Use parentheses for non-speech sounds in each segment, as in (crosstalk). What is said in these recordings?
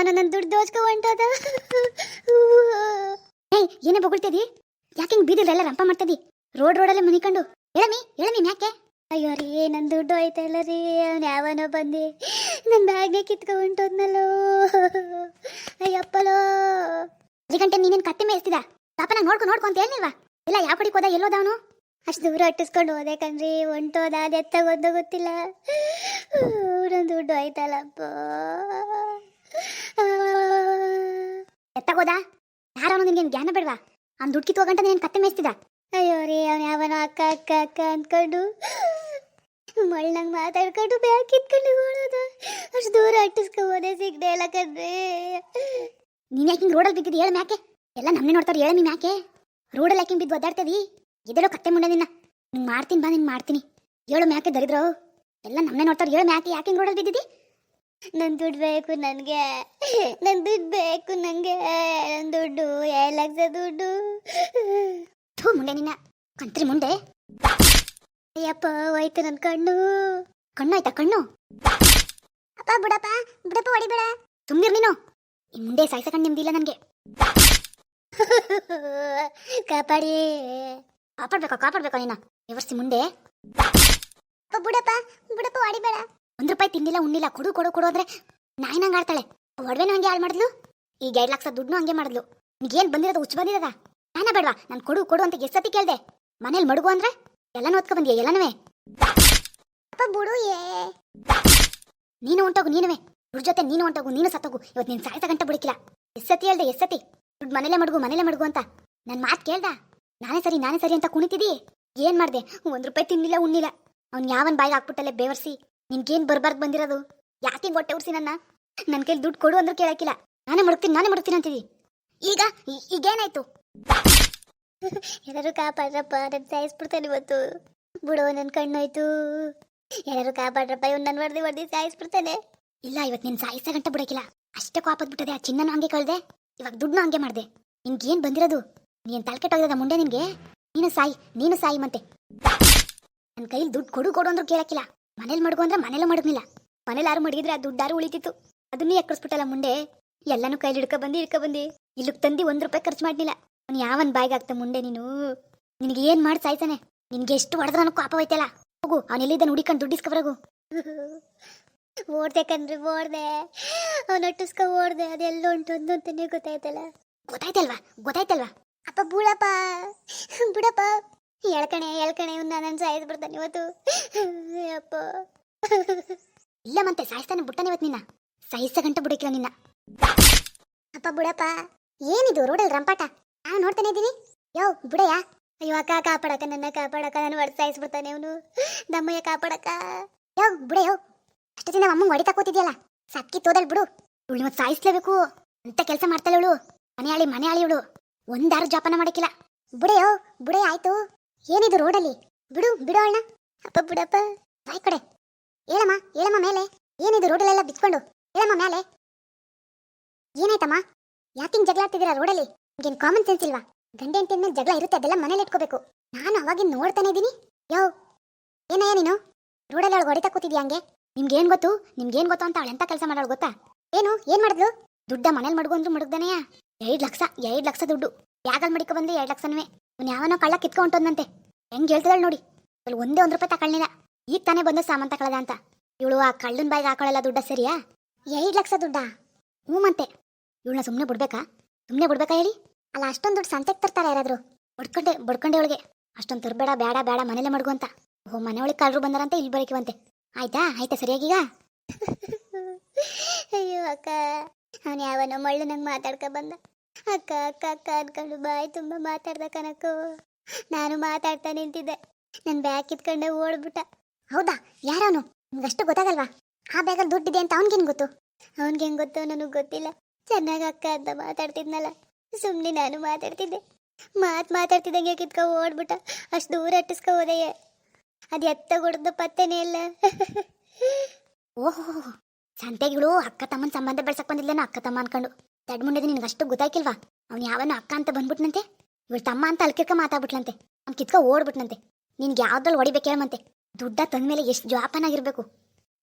ಯಾವನ ನನ್ನ ದುಡ್ಡು ದೋಚ್ಕೊ ಹೊಂಟೋದ? ಏಯ್, ಏನೇ ಬೊಗಳ್ತಿದಿ ಯಾಕೆ ಹಿಂಗ್ ಬೀದಿಲೆಲ್ಲ ರಂಪ ಮಾಡ್ತದಿ ರೋಡ್ ರೋಡಲ್ಲೇ ಮನಿಕೊಂಡು. ಹೇಳಮಿ ಹೇಳಮಿ ಯಾಕೆ ಅಯ್ಯೋ ರೀ ನನ್ನ ದುಡ್ಡು ಆಯ್ತಲ್ಲ ರೀ. ಅವ್ನು ಯಾವನೋ ಬಂದಿ ನನ್ನ ಬ್ಯಾಗ್ನೇ ಕಿತ್ಕೊ ಹೊಂಟೋದ್ನಲ್ಲೋ. ಅಯ್ಯಪ್ಪಲೋ. ಅಲ್ಲಿ ಗಂಟೆ ನೀನೇನು ಕತ್ತೆ ಮೇಯಿಸ್ತಿದ ಪಾಪ ನಂಗೆ ನೋಡ್ಕೊ ನೋಡ್ಕೊ ಅಂತ ಹೇಳಿಲ್ವಾ ಇಲ್ಲ, ಯಾವ ಕಡೆಗೆ ಹೋದ ಎಲ್ಲೋದವನು ಅಷ್ಟು ದೂರ ಅಟ್ಟಿಸ್ಕೊಂಡು ಹೋದೆ ಕಣ್ರಿ. ಹೊಂಟೋದ, ಅದು ಎತ್ತಾಗೋದ ಗೊತ್ತಿಲ್ಲ. ನನ್ನ ದುಡ್ಡು ಹೋಯ್ತಲ್ಲಪ್ಪ ಎತ್ತಾಗೋದ? ಯಾರವನು ನಿನ್ಗೆ ಜ್ಞಾನ ಬೇಡವಾ? ಅವ್ನು ದುಡ್ಡು ಕಿತ್ತು ಹೋಗಂಟ ನೀನು ಕತ್ತೆ ಮೇಯಿಸ್ತಿದ ಅಯ್ಯೋ ರೀ, ಅವನು ಯಾವನೋ ಅಕ್ಕ ಅಕ್ಕ ಅಕ್ಕ ಅಂದ್ಕೊಂಡು ಮಳ್ಳಂಗೆ ಮಾತಾಡ್ಕೊಂಡು ಬ್ಯಾಗ್ ಕಿತ್ಕೊಂಡು ಅಷ್ಟು ದೂರ ಅಟ್ಟಿಸ್ಕೊ ಹೋದೆ ಸಿಗದೆ ಇಲ್ಲ ಕಣ್ರಿ. ನೀನು ಯಾಕೆ ಹಿಂಗೆ ರೋಡಲ್ಲಿ ಬಿದ್ದಿದ್ದು? ಹೇಳು ಮ್ಯಾಕೆ. ಎಲ್ಲ ನಮ್ಮನೆ ನೋಡ್ತಾರೆ ಹೇಳ ನೀನು ಯಾಕೆ ರೋಡಲ್ಲಿ ಯಾಕೆ ಬಿದ್ದು ಒದ್ದಾಡ್ತದಿ ಇದೆಲ್ಲೋ ಕತ್ತೆ ಮುಂಡೆ ನಿನ್ನ. ನಿಂಗೆ ಮಾಡ್ತೀನಿ ಬಾ, ನಿನ್ ಮಾಡ್ತೀನಿ. ಹೇಳು ಮ್ಯಾಕೆ ದರಿದ್ರು? ಎಲ್ಲ ನಮ್ಮನೆ ನೋಡ್ತಾರೆ ಹೇಳು ಮ್ಯಾಕೆ ಯಾಕೆ ಹಿಂಗೆ ರೋಡಲ್ಲಿ ಬಿದ್ದಿದ್ದಿ? ನನ್ ದುಡ್ಡು ಬೇಕು ನನಗೆ. ನನ್ ದುಡ್ಡು ಬೇಕು ನನಗೆ ನನ್ ದುಡ್ಡು ಎರಡು ಲಕ್ಷ ದುಡ್ಡು. ಥೂ ಮುಂಡೆ ನಿನ್ನ. ಕಂತ್ರಿ ಮುಂಡೆ ಅಯ್ಯಪ್ಪ, ಹೋಯ್ತು ನನ್ನ ಕಣ್ಣು. ಕಣ್ಣು ಆಯ್ತಾ ಕಣ್ಣು? ಅಪ್ಪ, ಬಿಡಪ್ಪ ಬಿಡಪ್ಪ, ಹೊಡಿಬೇಡ. ಸುಮ್ಮನಿರ್ ನೀನು. ಇನ್ ಮುಂದೆ ಸಾಯ್ಸಕಂಡು ನಿಮ್ದಿಲ್ಲ ನನಗೆ. ಕಾಪಾಡಿ. ಕಾಪಾಡ್ಬೇಕು ಕಾಪಾಡ್ಬೇಕು ನೀನ. ಎವರ್ಸಿ ಮುಂದೆ. ಅಪ್ಪ, ಬಿಡಪ್ಪ ಬಿಡಪ್ಪ, ಹೊಡಿಬೇಡ. ಒಂದ್ ರೂಪಾಯಿ ತಿಂದಿಲ್ಲ, ಉಣ್ಣಿಲ್ಲ. ಕೊಡು ಕೊಡು ಕೊಡು ಅಂದ್ರೆ ನಾಯಿನಂಗ್ ಆಡ್ತಾಳೆ. ಒಡವೆನೂ ಹಂಗೆ ಹಾಳು ಮಾಡಿದ್ಲು? ಈಗ ಎರಡು ಲಕ್ಷ ದುಡ್ಡು ಹಂಗೆ ಮಾಡಿದ್ಲು. ನಿಗೇನ್ ಬಂದಿರೋದು? ಹುಚ್ಚು ಬಂದಿರದ? ನಾನ ಬೇಡವಾ? ನಾನು ಕೊಡು ಕೊಡು ಅಂತ ಎಷ್ಟತಿ ಕೇಳ್ದೆ. ಮನೇಲಿ ಮಡುಗು ಅಂದ್ರೆ ಎಲ್ಲನೂ ಓದ್ಕೊ ಬಂದಿಯ? ಎಲ್ಲನೂ ಬಿಡು ಏ ನೀನು ಹೊಂಟೋಗು ನೀನುವೆ. ಇವ್ರ ಜೊತೆ ನೀನು ಹೊಂಟೋಗು ನೀನು ಸತ್ತೋಗು. ಇವತ್ತು ನೀನು ಸಾಯ್ತ ಗಂಟೆ ಬಿಡಿಕಿಲ್ಲ. ಎಸ್ಸತಿ ಹೇಳ್ದೆ ಎಸ್ಸತಿ ದುಡ್ಡು ಮನೇಲೆ ಮಡುಗು ಮನೇಲೆ ಮಡುಗು ಅಂತ. ನನ್ನ ಮಾತು ಕೇಳ್ದ? ನಾನೇ ಸರಿ ನಾನೇ ಸರಿ ಅಂತ ಕುಣಿತಿದಿ? ಏನು ಮಾಡ್ದೆ? ಒಂದ್ ರೂಪಾಯಿ ತಿನ್ನಿಲ್ಲ ಉಣ್ಣಿಲ್ಲ. ಅವ್ನು ಯಾವನ್ ಬಾಯಿಗೆ ಹಾಕ್ಬಿಟ್ಟಲ್ಲೇ ಬೇವರ್ಸಿ? ನಿನ್ಗೇನ್ ಬರ್ಬಾರ್ದು ಬಂದಿರೋದು? ಯಾಕೆ ಹೊಟ್ಟೆ ಉರ್ಸಿ ನನ್ನ? ನನ್ನ ಕೈಲಿ ದುಡ್ಡು ಕೊಡು ಅಂದ್ರೆ ಕೇಳಕ್ಕಿಲ್ಲ. ನಾನೇ ಮಡಗ್ತೀನಿ ನಾನೇ ಮಡಗ್ತೀನಿ ಅಂತಿದಿ ಈಗ ಈಗೇನಾಯ್ತು? ಎಲ್ಲರೂ ಕಾಪಾಡ್ರಪ್ಪ ನನ್ನ ಸಾಯಿಸ್ಬಿಡ್ತಾನೆ ಇವತ್ತು ಬಿಡು ನನ್ನ ಕಣ್ಣೋಯ್ತು. ಎಲ್ಲರೂ ಕಾಪಾಡ್ರಪ್ಪ, ಇವ್ನು ನನ್ನ ಹೊಡೆದು ಹೊಡೆದು ಸಾಯಿಸ್ಬಿಡ್ತಾನೆ ಇಲ್ಲ ಇವತ್ತು ನಿನ್ ಸಾಯಿಸ ಗಂಟ ಬಿಡಕ್ಕಿಲ್ಲ ಅಷ್ಟೇ ಕಾಪದ್ ಬಿಟ್ಟದೆ ಆ ಚಿನ್ನನು ಹಂಗೆ ಕಳ್ದೆ. ಇವಾಗ ದುಡ್ಡು ಹಂಗೆ ಮಾಡ್ದೆ. ನಿನ್ಗೇನ್ ಬಂದಿರೋದು? ನೀನ್ ತಲೆಕೆಟ್ಟೋಗಿದ ಮುಂಡೆ ನಿನ್ಗೆ ನೀನು ಸಾಯಿ ನೀನು ಸಾಯಿ ಮತ್ತೆ. ನನ್ನ ಕೈಲಿ ದುಡ್ಡು ಕೊಡು ಕೊಡು ಅಂದ್ರೂ ಕೇಳಕ್ಕಿಲ್ಲ. ಮನೇಲಿ ಮಡ್ಗು ಅಂದ್ರೆ ಮನೇಲೆ ಮಡಗ್ನಿಲ್ಲ ಮನೇಲಿ ಯಾರು ಮಡಗಿದ್ರೆ ಆ ದುಡ್ಡಾರು ಉಳಿತಿತ್ತು. ಅದನ್ನೇ ಎಕ್ಕರ್ಸ್ಬಿಟ್ಟಲ್ಲ ಮುಂಡೆ ಎಲ್ಲಾನು ಕೈಲಿ ಹಿಡ್ಕೊ ಬಂದು ಹಿಡ್ಕೊ ಬಂದು. ಇಲ್ಲಿಗೆ ತಂದು ಒಂದು ರೂಪಾಯಿ ಖರ್ಚು ಮಾಡ್ಲಿಲ್ಲ. ಅವ್ನು ಯಾವನ್ ಬಾಯ್ಗೆ ಆಗ್ತ ಮುಂಡೆ ನೀನು? ನಿನಗೆ ಏನ್ ಮಾಡಿ ಸಾಯ್ತಾನೆ? ನಿನ್ಗೆ ಎಷ್ಟು ಹೊಡೆದ್ರ ಕಾಪ ಹೋಯ್ತಲ್ಲ? ಹೋಗು, ಅವನು ಎಲ್ಲಿದ್ದಾನೆ ಹುಡಿಕೊಂಡು ದುಡ್ಡಿಸ್ಕೊಬರಗು (laughs) ಓಡ್ದೆ ಕಣ್ರಿ, ಓಡ್ದೆ. ಅವನು ಒಟ್ಟಿಸ್ಕೊ ಓಡ್ದೆ. ಅದೆಲ್ಲ ಉಂಟು ಒಂದು ಅಂತಾನೆ ಗೊತ್ತಾಯ್ತಲ್ಲ. ಗೊತ್ತಾಯ್ತಲ್ವಾ? ಗೊತ್ತಾಯ್ತಲ್ವಾ? ಅಪ್ಪ, ಬೂಳಪ್ಪ. (laughs) ಬಿಡಪ್ಪ. ಹೇಳ್ಕಣೆ ಹೇಳ್ಕಣೆ ಇವ್ನ ನನ್ನ ಸಾಯಿಸ್ ಬಿಡ್ತಾನೆ ಇವತ್ತು. ಅಪ್ಪ. ಇಲ್ಲ ಮತ್ತೆ ಸಾಯಿಸ್ತಾನೆ ಬಿಡ್ತಾನೆ ಇವತ್ತು ನಿನ್ನ. ಸಾಯಿಸ ಗಂಟ ಬಿಡಕಿಲ್ಲ ನಿನ್ನ. ಅಪ್ಪ, ಬಿಡಪ್ಪ, ಏನಿದು ರೋಡಲ್ಲಿ ರಂಪಾಟ? ನಾನು ನೋಡ್ತಾನೆ ಇದ್ದೀನಿ. ಯೋ, ಬಿಡಯ್ಯ. ಅಯ್ಯೋ, ಅಕ್ಕ, ಕಾಪಾಡಕ್ಕ ನನ್ನ, ಕಾಪಾಡಕ್ಕ, ನಾನು ಹೊಡೆದು ಸಾಯಿಸ್ಬಿಡ್ತಾನೆ ಅವನು ನಮ್ಮಯ್ಯ ಕಾಪಾಡಕ್ಕ. ಯೋ, ಬಿಡಯ್ಯೋ, ಅಷ್ಟು ದಿನ ಅಮ್ಮ ಹೊಡಿತಾ ಕೂತಿದ್ಯಲ್ಲ? ಸಕ್ಕಿ ತೋದಲ್ ಬಿಡು. ಇವಳು ಮತ್ತೆ ಸಾಯಿಸ್ಲೇಬೇಕು. ಅಂತ ಕೆಲಸ ಮಾಡ್ತಾಳೆ ಇವಳು. ಮನೆಯಾಳಿ ಮನೆಯಾಳಿ ಇವಳು. ಒಂದಾರು ಜೋಪಾನ ಮಾಡಕ್ಕಿಲ್ಲ. ಬುಡೆಯೋ ಬುಡೆ ಆಯ್ತು. ಏನಿದು ರೋಡಲ್ಲಿ? ಬಿಡು ಬಿಡು ಅಣ್ಣ ಅಪ್ಪ, ಬಿಡಪ್ಪ. ಬಾಯ್ ಕಡೆ. ಹೇಳಮ್ಮ ಹೇಳಮ್ಮ ಮೇಲೆ. ಏನಿದು ರೋಡಲ್ಲೆಲ್ಲ ಬಿಚ್ಕೊಂಡು? ಹೇಳಮ್ಮ ಮೇಲೆ. ಏನಾಯ್ತಮ್ಮ? ಯಾಕಿಂಗ್ ಜಗಳ ಆಡ್ತಿದ್ದೀರಾ ರೋಡಲ್ಲಿ? ನಿಮ್ಗೇನು ಕಾಮನ್ ಸೆನ್ಸ್ ಇಲ್ವಾ? ಗಂಡೆ ಹೆಂಡತಿ ಮೇಲೆ ಜಗಳ ಇರುತ್ತೆ, ಅದೆಲ್ಲ ಮನೇಲಿ ಇಟ್ಕೋಬೇಕು. ನಾನು ಅವಾಗಿಂದ ನೋಡ್ತಾನೆ ಇದ್ದೀನಿ. ಯೋ, ಏನಯ್ಯ ನೀನು? ರೋಡಲ್ಲಿ ಅವಳು ಹೊಡಿತಾ ಕೂತಿದ್ಯಾ ಹಂಗೆ? ನಿಮ್ಗೇನ್ ಗೊತ್ತು? ನಿಮ್ಗೇನ್ ಗೊತ್ತು ಅಂತ ಅವಳು ಎಂತ ಕೆಲಸ ಮಾಡೋಳು ಗೊತ್ತಾ? ಏನು, ಏನ್ ಮಾಡಿದ್ಲು? ದುಡ್ಡ ಮನೇಲಿ ಮಡ್ಗು ಅಂದ್ರು ಮಡಗ್ದಾನೆಯಾ? ಎರಡು ಲಕ್ಷ ಎರಡು ಲಕ್ಷ ದುಡ್ಡು. ಯಾಗಲ್ ಮಡಿಕ ಬಂದು? ಎರಡು ಲಕ್ಷನವೇ. ಅವ್ನು ಯಾವನೋ ಕಳ್ಳ ಕಿತ್ಕೊಂಟೋದ್ನಂತೆ ಹೆಂಗ್ ಹೇಳ್ತಿದ್ದಾಳೆ ನೋಡಿ. ಅಲ್ಲಿ ಒಂದೇ ಒಂದ್ ರೂಪಾಯಿ ತಗೊಳ್ಳಿಲ್ಲ ಈಗ ತಾನೇ ಬಂದ ಸಾಮಾನ್ ತಗೊಳ್ಳದ ಅಂತ. ಇವಳು ಆ ಕಳ್ಳನ್ ಬಾಯಿಗೆ ಹಾಕೊಳ್ಳಲ್ಲ ದುಡ್ಡ ಸರಿಯಾ? ಏಳು ಲಕ್ಷ ದುಡ್ಡಾ. ಹ್ಞೂ ಮತ್ತೆ ಇವಳನ್ನ ಸುಮ್ಮನೆ ಬಿಡ್ಬೇಕಾ? ಸುಮ್ಮನೆ ಬಿಡ್ಬೇಕಾ ಹೇಳಿ? ಅಲ್ಲ, ಅಷ್ಟೊಂದು ದುಡ್ಡು ಸಂತೆಗೆ ತರ್ತಾರೆ ಯಾರಾದ್ರು? ಬಡ್ಕೊಂಡೆ ಬಡ್ಕೊಂಡೆ ಅವಳಿಗೆ. ಅಷ್ಟೊಂದು ತರಬೇಡ ಬೇಡ ಬೇಡ ಮನೇಲೆ ಮಡ್ಗು ಅಂತ. ಓ ಮನೆಯೊಳಗೆ ಕಳ್ಳರು ಬಂದಾರಂತೆ ಇಲ್ಲಿ ಬರಕಿವಂತೆ ಆಯ್ತಾ? ಆಯ್ತಾ ಸರಿಯಾಗೀಗ? ಅಯ್ಯೋ, ಅಕ್ಕ. ಅವನು ಯಾವನೋ ಮಳ್ಳು ನಂಗೆ ಮಾತಾಡ್ಕ ಬಂದ. ಅಕ್ಕ ಅಕ್ಕ ಅಕ್ಕ ಅನ್ಕೊಂಡು ಬಾಯಿ ತುಂಬ ಮಾತಾಡ್ದ ಕನಕು. ನಾನು ಮಾತಾಡ್ತಾ ನಿಂತಿದ್ದೆ. ನನ್ನ ಬ್ಯಾಗ್ ಕಿತ್ಕೊಂಡೆ ಓಡ್ಬಿಟ್ಟ. ಹೌದಾ? ಯಾರವನು? ನಿಮ್ಗಷ್ಟು ಗೊತ್ತಾಗಲ್ವಾ? ಆ ಬ್ಯಾಗಲ್ಲಿ ದುಡ್ಡಿದೆ ಅಂತ ಅವ್ನಿಗೇನು ಗೊತ್ತು? ಅವ್ನಿಗೇನು ಗೊತ್ತು ನನಗೆ ಗೊತ್ತಿಲ್ಲ. ಚೆನ್ನಾಗಿ ಅಕ್ಕ ಅಂತ ಮಾತಾಡ್ತಿದ್ನಲ್ಲ. ಸುಮ್ಮನೆ ನಾನು ಮಾತಾಡ್ತಿದ್ದೆ. ಮಾತು ಮಾತಾಡ್ತಿದ್ದಂಗೆ ಕಿತ್ಕೊ ಓಡ್ಬಿಟ್ಟ. ಅಷ್ಟು ದೂರ ಅಟ್ಟಿಸ್ಕೊ ಹೋದೆಯೇ. ಅದು ಎತ್ತ ಹೊಡೆದು ಪತ್ತೆನೇ ಇಲ್ಲ. ಓಹೋ, ಸಂತೆಗಳು ಅಕ್ಕ ತಮ್ಮನ ಸಂಬಂಧ ಬೆಳ್ಸಕ್ ಬಂದಿಲ್ಲ ಅಕ್ಕ ತಮ್ಮ ಅನ್ಕೊಂಡು. ದಡ್ ಮುಂಡೆ ನಿನಗೆ ಅಷ್ಟು ಗೊತ್ತಾಯ್ಕಿಲ್ವಾ? ಅವ್ನು ಯಾವನ ಅಕ್ಕ ಅಂತ ಬಂದ್ಬಿಟ್ನಂತೆ. ಇವಳು ತಮ್ಮ ಅಂತ ಅಲ್ಕಿರ್ಕ ಮಾತಾಡ್ಬಿಟ್ಲಂತೆ. ಅವ್ನು ಕಿತ್ಕ ಓಡ್ಬಿಟ್ನಂತೆ. ನಿನ್ಗೆ ಯಾವ್ದ್ರಲ್ಲಿ ಹೊಡಿಬೇಕು ಹೇಳಮಂತೆ ದುಡ್ಡ ತಂದ ಮೇಲೆ ಎಷ್ಟು ಜೋಪಾನಾಗಿರ್ಬೇಕು.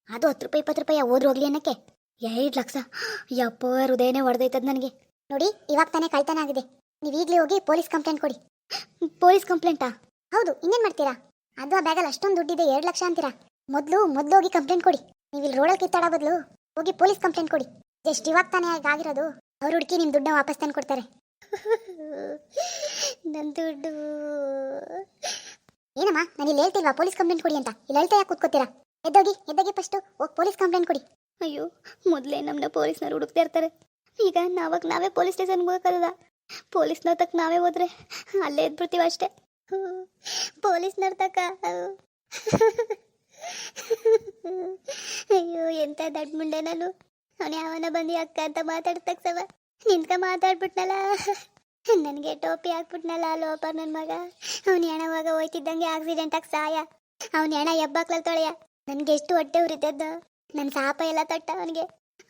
ಅದು ಹತ್ತು ರೂಪಾಯಿ, ಇಪ್ಪತ್ತು ರೂಪಾಯಿ ಹೋದ್ರು ಹೋಗ್ಲಿ ಅನ್ನಕ್ಕೆ. ಎರಡು ಲಕ್ಷ. (gasps) ಯಪ್ಪ, ಹೃದಯನೇ ಹೊಡೆದೈತದ ನನಗೆ. ನೋಡಿ, ಇವಾಗ ತಾನೇ ಕಳ್ತನ ಆಗಿದೆ. ನೀವು ಈಗಲೇ ಹೋಗಿ ಪೊಲೀಸ್ ಕಂಪ್ಲೇಂಟ್ ಕೊಡಿ. (gasps) ಪೊಲೀಸ್ ಕಂಪ್ಲೇಂಟಾ? ಹೌದು, ಇನ್ನೇನು ಮಾಡ್ತೀರಾ? ಅದು ಆ ಬ್ಯಾಗಲ್ಲಿ ಅಷ್ಟೊಂದು ದುಡ್ಡಿದೆ, ಎರಡು ಲಕ್ಷ ಅಂತೀರಾ? ಮೊದಲು ಮೊದಲು ಹೋಗಿ ಕಂಪ್ಲೇಂಟ್ ಕೊಡಿ. ನೀವು ಇಲ್ಲಿ ರೋಡಲ್ಲಿ ಕಿತ್ತಾಡೋ ಬದಲು ಹೋಗಿ ಪೊಲೀಸ್ ಕಂಪ್ಲೇಂಟ್ ಕೊಡಿ. ಜಸ್ಟ್ ಇವಾಗ ತಾನೇ ಆಗಿರೋದು. ಅವ್ರು ಹುಡುಕಿ ನಿಮ್ಮ ದುಡ್ಡನ್ನ ವಾಪಸ್ ತಂದು ಕೊಡ್ತಾರೆ ನನ್ನ ದುಡ್ಡು. ಏನಮ್ಮ, ನಾನು ಇಲ್ಲಿ ಹೇಳ್ತಿಲ್ವಾ? ಪೊಲೀಸ್ ಕಂಪ್ಲೇಂಟ್ ಕೊಡಿ ಅಂತ. ಇಲ್ಲಿ ಹೇಳ್ತಾ ಯಾಕೆ ಕೂತ್ಕೋತೀರಾ? ಎದ್ದೋಗಿ ಎದ್ದೋಗಿ ಫಸ್ಟ್ ಹೋಗಿ ಪೊಲೀಸ್ ಕಂಪ್ಲೇಂಟ್ ಕೊಡಿ. ಅಯ್ಯೋ, ಮೊದಲೇ ನಮ್ಮನ್ನ ಪೊಲೀಸ್ನವ್ರು ಹುಡುಕ್ತಾ ಇರ್ತಾರೆ. ಈಗ ನಾವಾಗ ನಾವೇ ಪೊಲೀಸ್ ಸ್ಟೇಷನ್ಗೆ ಹೋಗಕ್ಕಲ್ಲ ಪೊಲೀಸ್ನವ್ರ ತಕ್ಕ ನಾವೇ ಹೋದ್ರೆ ಅಲ್ಲೇ ಎದ್ಬಿಡ್ತೀವಿ ಅಷ್ಟೇ. ಪೊಲೀಸ್ನವ್ರ ತಕ್ಕ ಅಯ್ಯೋ, ಎಂತ ದಡ್ಡ ಮುಂಡೆ ನಾನು. ಅವನು ಯಾವನ ಬಂದು ಅಕ್ಕ ಅಂತ ಮಾತಾಡ್ತಕ್ಸವ ನಿಂತ್ಕ ಮಾತಾಡ್ಬಿಟ್ನಲ್ಲ. ನನಗೆ ಟೋಪಿ ಹಾಕ್ಬಿಟ್ನಲ್ಲ ಲೋಪ ನನ್ನ ಮಗ. ಅವ್ನು ಹೆಣವಾಗ ಹೋಯ್ತಿದ್ದಂಗೆ ಆಕ್ಸಿಡೆಂಟ್ ಆಗಿ ಸಾಯ. ಅವನ ಹೆಣ ಎಬ್ಬಾಕ್ಲಲ್ ತೊಳೆಯ. ನನಗೆ ಎಷ್ಟು ಹೊಟ್ಟೆ ಉರಿತದ್ದು ನನ್ನ ಸಾಪ ಎಲ್ಲ ತೊಟ್ಟ ಅವನಿಗೆ.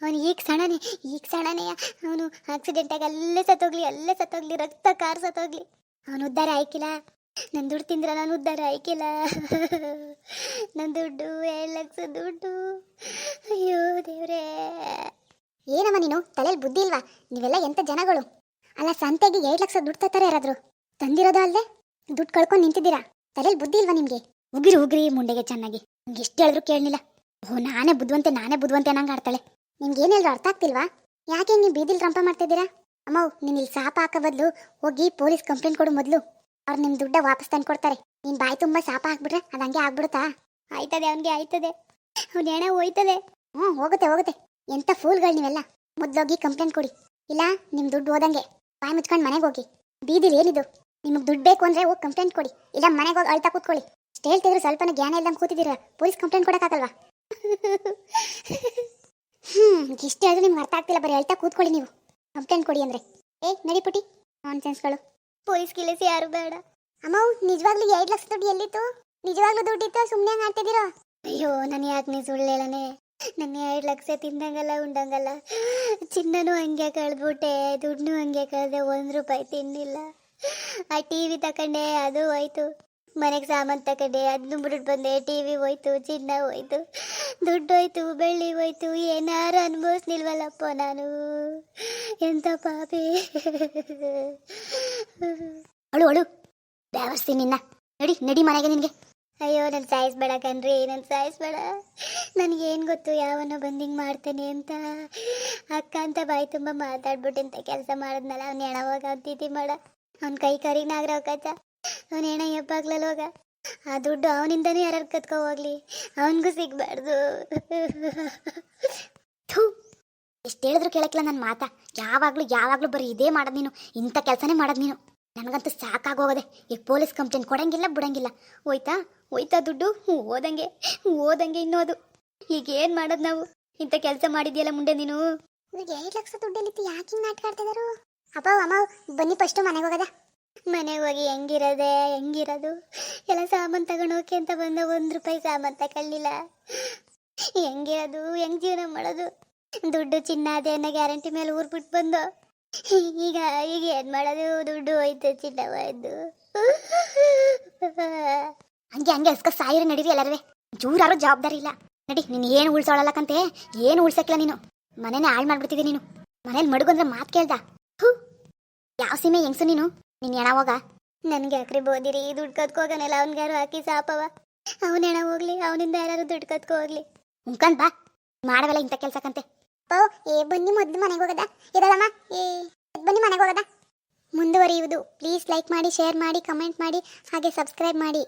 ಅವನು ಈಗ ಸಣನೆ ಈಗ ಸಣನೆ. ಅವನು ಆಕ್ಸಿಡೆಂಟಾಗಿ ಅಲ್ಲೇ ಸತ್ತೋಗ್ಲಿ ಅಲ್ಲೇ ಸತ್ತೋಗ್ಲಿ, ರಕ್ತ ಕಾರ್ ಸತ್ತೋಗ್ಲಿ. ಅವನು ಉದ್ಧಾರ ಆಯ್ಕಿಲ್ಲ. ನನ್ನ ದುಡ್ಡು ತಿಂದ್ರೆ ನಾನು ಉದ್ದಾರ ಆಯ್ಕಿಲ್ಲ ನನ್ನ ದುಡ್ಡು, ಎರಡು ಲಕ್ಷ ದುಡ್ಡು. ಅಯ್ಯೋ ದೇವ್ರೇ. ಏನಮ್ಮ ನೀನು? ತಲೆಯಲ್ಲಿ ಬುದ್ಧಿ ಇಲ್ವಾ? ನೀವೆಲ್ಲ ಎಂತ ಜನಗಳು? ಅಲ್ಲ, ಸಂತೆಗೆ ಎರಡು ಲಕ್ಷ ದುಡ್ಡು ತರ್ತಾರೆ ಯಾರಾದ್ರು? ತಂದಿರೋದು ಅಲ್ಲದೆ ದುಡ್ಡು ಕಳ್ಕೊಂಡು ನಿಂತಿದ್ದೀರಾ? ತಲೆಯಲ್ಲಿ ಬುದ್ಧಿ ಇಲ್ವಾ ನಿಮಗೆ? ಉಗಿರಿ ಉಗಿರಿ, ಮುಂಡೆಗೆ ಚೆನ್ನಾಗಿ. ನಿಮ್ಗೆ ಎಷ್ಟು ಹೇಳಿದ್ರು ಕೇಳಲಿಲ್ಲ. ಓ ನಾನೇ ಬುದ್ಧಿವಂತೆ, ನಾನೇ ಬುದ್ಧವಂತೆ ನಂಗೆ ಆಡ್ತಾಳೆ. ನಿಮ್ಗೆ ಏನೇಳ್ರು ಅರ್ಥ ಆಗ್ತಿಲ್ವಾ? ಯಾಕೆ ನೀವು ಬೀದಿಲಿ ರಂಪ ಮಾಡ್ತಿದ್ದೀರಾ? ಅಮ್ಮ ನೀನು ಇಲ್ಲಿ ಸಾಪ ಹಾಕೋ ಬದಲು ಹೋಗಿ ಪೊಲೀಸ್ ಕಂಪ್ಲೇಂಟ್ ಕೊಡು ಮೊದಲು. ಅವ್ರು ನಿಮ್ಮ ದುಡ್ಡ ವಾಪಸ್ ತಂದು ಕೊಡ್ತಾರೆ ನೀನು ಬಾಯಿ ತುಂಬ ಶಾಪ ಹಾಕ್ಬಿಟ್ರೆ ಅದು ಹಂಗೆ ಆಗ್ಬಿಡುತ್ತಾ? ಆಯ್ತದೆ ಅವನಿಗೆ ಆಯ್ತದೆ. ಅವ್ನ ಹೆಣ ಹೋಯ್ತದೆ. ಹ್ಞೂ ಹೋಗುತ್ತೆ ಹೋಗುತ್ತೆ. ಎಂಥ ಫೂಲ್ಗಳು ನೀವೆಲ್ಲ. ಮೊದಲೋಗಿ ಕಂಪ್ಲೇಂಟ್ ಕೊಡಿ. ಇಲ್ಲ ನಿಮ್ಮ ದುಡ್ಡು ಹೋದಂಗೆ. ಬಾಯಿ ಮುಚ್ಕೊಂಡು ಮನೆಗೆ ಹೋಗಿ. ಬೀದಿಲಿ ಏನಿದು? ನಿಮಗೆ ದುಡ್ಡು ಬೇಕು ಅಂದರೆ ಹೋಗಿ ಕಂಪ್ಲೇಂಟ್ ಕೊಡಿ. ಇಲ್ಲ ಮನೆಗೆ ಹೋಗಿ ಅಳ್ತಾ ಕೂತ್ಕೊಳ್ಳಿ. ಹೇಳ್ತಿದ್ರು ಸ್ವಲ್ಪನೇ ಜ್ಞಾನ ಇಲ್ದಂಗೆ ಕೂತಿದ್ದೀರಾ. ಪೊಲೀಸ್ ಕಂಪ್ಲೇಂಟ್ ಕೊಡೋಕ್ಕಾಗಲ್ವಾ ಹ್ಮ್ ಇಷ್ಟೇ ಹೇಳಿದ್ರು ನಿಮ್ಗೆ ಅರ್ಥ ಆಗ್ತಿಲ್ಲ. ಬರೀ ಅಳ್ತಾ ಕೂತ್ಕೊಳ್ಳಿ ನೀವು. ಕಂಪ್ಲೇಂಟ್ ಕೊಡಿ ಅಂದ್ರೆ. ಏ ನಡಿ ಪುಟಿ ನಾನ್ ಸೆನ್ಸ್ಗಳು ಪೊಲೀಸ್ ಕೇಳಿಸಿ ಯಾರು ಬೇಡ. ಅಮ್ಮ, ನಿಜವಾಗ್ಲೂ ಎರಡು ಲಕ್ಷ ದುಡ್ಡು ಎಲ್ಲಿತ್ತು? ನಿಜವಾಗ್ಲೂ ದುಡ್ಡಿತ್ತು? ಸುಮ್ಮನೆ ಮಾಡ್ತಿದ್ದೀರೋ ಅಯ್ಯೋ, ನಾನು ಯಾಕೆ ನೀ ಸುಳ್ಳು ಹೇಳನೆ ನನ್ನ ಎರಡು ಲಕ್ಷ ತಿಂದಂಗಲ್ಲ, ಉಂಡಂಗಲ್ಲ. ಚಿನ್ನನು ಹಂಗೆ ಕಳೆದ್ಬಿಟ್ಟೆ, ದುಡ್ಡು ಹಂಗೆ ಕಳೆದೆ ಒಂದು ರೂಪಾಯಿ ತಿನ್ನಿಲ್ಲ. ಆ ಟಿ ವಿ ತಕೊಂಡೆ, ಅದು ಹೋಯ್ತು. ಮನೆಗೆ ಸಾಮಾನು ತಗೊಂಡೆ ಅದನ್ನು ಬಿಟ್ಟು ಬಂದೆ ಟಿ ವಿ ಹೋಯ್ತು, ಚಿನ್ನ ಹೋಯ್ತು, ದುಡ್ಡು ಹೋಯ್ತು, ಬೆಳ್ಳಿ ಹೋಯ್ತು, ಏನಾರು ಅನುಭವಿಸ್ನಿಲ್ವಲ್ಲಪ್ಪ ನಾನು. ಎಂತ ಪಾಪಿ. ಅಳು ಅಳು ಬ್ಯಾವರ್ಸ್ತೀನಿ ನಿನ್ನ. ನಡಿ ನಡಿ ಮನೆಗೆ ನಿನಗೆ. ಅಯ್ಯೋ ನನ್ನ ಸಾಯಿಸ್ಬೇಡ ಕಣ್ರಿ ನನ್ನ ಸಾಯಿಸ್ಬೇಡ. ನನಗೇನು ಗೊತ್ತು, ಯಾವನೋ ಬಂದು ಹಿಂಗೆ ಮಾಡ್ತೇನೆ ಅಂತ. ಅಕ್ಕ ಅಂತ ಬಾಯಿ ತುಂಬ ಮಾತಾಡ್ಬಿಟ್ಟು ಇಂಥ ಕೆಲಸ ಮಾಡಿದ್ನಲ್ಲ, ಅವ್ನು ಹೆಣವಾಗ ಅಂತಿದ್ದಿ ಮಾಡ. ಅವ್ನ ಕೈ ನಾಗರಾವ್ ಕಚ್ಚ. ಅವ್ನ ಹೆಣ ಎಬ್ಬಾಗ್ಲಲ್ಲ ಹೋಗ? ಆ ದುಡ್ಡು ಅವನಿಂದನೇ ಯಾರು ಕತ್ಕೊ ಹೋಗ್ಲಿ. ಅವನಿಗೂ ಸಿಗ್ಬಾರ್ದು. ಎಷ್ಟು ಹೇಳಿದ್ರು ಕೇಳಕ್ಕಿಲ್ಲ ನನ್ನ ಮಾತಾ. ಯಾವಾಗಲೂ ಯಾವಾಗಲೂ ಬರೀ ಇದೇ ಮಾಡೋದು ನೀನು. ಇಂಥ ಕೆಲಸನೇ ಮಾಡೋದು ನೀನು. ನನಗಂತೂ ಸಾಕಾಗೋಗದೆ ಈಗ ಪೊಲೀಸ್ ಕಂಪ್ಲೇಂಟ್ ಕೊಡಂಗಿಲ್ಲ, ಬಿಡಂಗಿಲ್ಲ. ಹೋಯ್ತಾ? ಹೋಯ್ತಾ ದುಡ್ಡು? ಓದಂಗೆ ಓದಂಗೆ ಇನ್ನೋದು. ಈಗ ಏನು ಮಾಡೋದು ನಾವು? ಇಂಥ ಕೆಲಸ ಮಾಡಿದ್ಯಲ್ಲ ಮುಂದೆ ನೀನು? ಎರಡು ಲಕ್ಷ ದುಡ್ಡಲ್ಲಿತ್ತು ಯಾಕೆ ಹಿಂಗೆ ಆಡ್ತಿದಾರು? ಅಪ್ಪ ಅಮ್ಮ ಬನ್ನಿ ಫಸ್ಟ್ ಮನೆಗೆ ಹೋಗದ? ಮನೆಗೆ ಹೋಗಿ ಹೆಂಗಿರೋದೆ, ಹೆಂಗಿರೋದು? ಎಲ್ಲ ಸಾಮಾನು ತಗೊಂಡೋಕೆ ಅಂತ ಬಂದ ಒಂದು ರೂಪಾಯಿ ಸಾಮಾನು ತಗೊಳ್ಳಿಲ್ಲ. ಹೆಂಗಿರೋದು, ಹೆಂಗ್ ಜೀವನ ಮಾಡೋದು? ದುಡ್ಡು ಚಿನ್ನ ಅದೇ ಅನ್ನೋ ಗ್ಯಾರಂಟಿ ಮೇಲೆ ಊರ್ ಬಿಟ್ಟು ಬಂದು. ಈಗ ಈಗ ಏನ್ ಮಾಡೋದು? ದುಡ್ಡು ಹೋಯ್ತು, ಚಿನ್ನ ಹೋಯ್ತು. ಹಂಗೆ ಹಂಗೆ ಅಸ್ಕ ಸಾಯಿರ ನಡೀರಿ ಎಲ್ಲರೇ ಜೂರಾರು ಜವಾಬ್ದಾರಿ ಇಲ್ಲ. ನಡಿ, ನೀನು ಏನು ಉಳ್ಸೋಳಲ್ಲಕ್ಕಂತೆ ಏನು ಉಳ್ಸಕ್ಕಿಲ್ಲ ನೀನು? ಮನೇನೆ ಹಾಳು ಮಾಡ್ಬಿಡ್ತಿದ್ದೆ ನೀನು. ಮನೇಲಿ ಮಡುಗಂದ್ರೆ ಮಾತು ಕೇಳ್ದ. ಹೂ ಯಾವ ಸೀಮೆ ಹೆಂಗ್ಸು ನೀನು? ನೀನು ಹೋಗ. ನನಗೆ ಯಾಕ್ರಿ ಬೋದಿರಿ. ದುಡ್ಡು ಕತ್ಕೋಗನೆಲ್ಲ ಅವ್ನಿಗಾರು ಹಾಕಿ ಸಾಪವ. ಅವನ ಹೋಗ್ಲಿ, ಅವನಿಂದ ಯಾರು ದುಡ್ಡು ಕತ್ಕೋಗ್ಲಿ ಉಂಕಂದ್ ಬಾ. ಮಾಡವೆಲ್ಲ ಇಂಥ ಕೆಲ್ಸಕ್ಕಂತೆ ಪೋ, ಏ, ಬನ್ನಿ ಮೊದ್ಲು ಮನೆಗೆ ಹೋಗದ. ಇರಲ್ಲಮ್ಮ ಏ, ಬನ್ನಿ ಮನೆಗೆ ಹೋಗದ. ಮುಂದುವರಿಯುವುದು. ಪ್ಲೀಸ್ ಲೈಕ್ ಮಾಡಿ, ಶೇರ್ ಮಾಡಿ, ಕಮೆಂಟ್ ಮಾಡಿ, ಹಾಗೆ ಸಬ್ಸ್ಕ್ರೈಬ್ ಮಾಡಿ.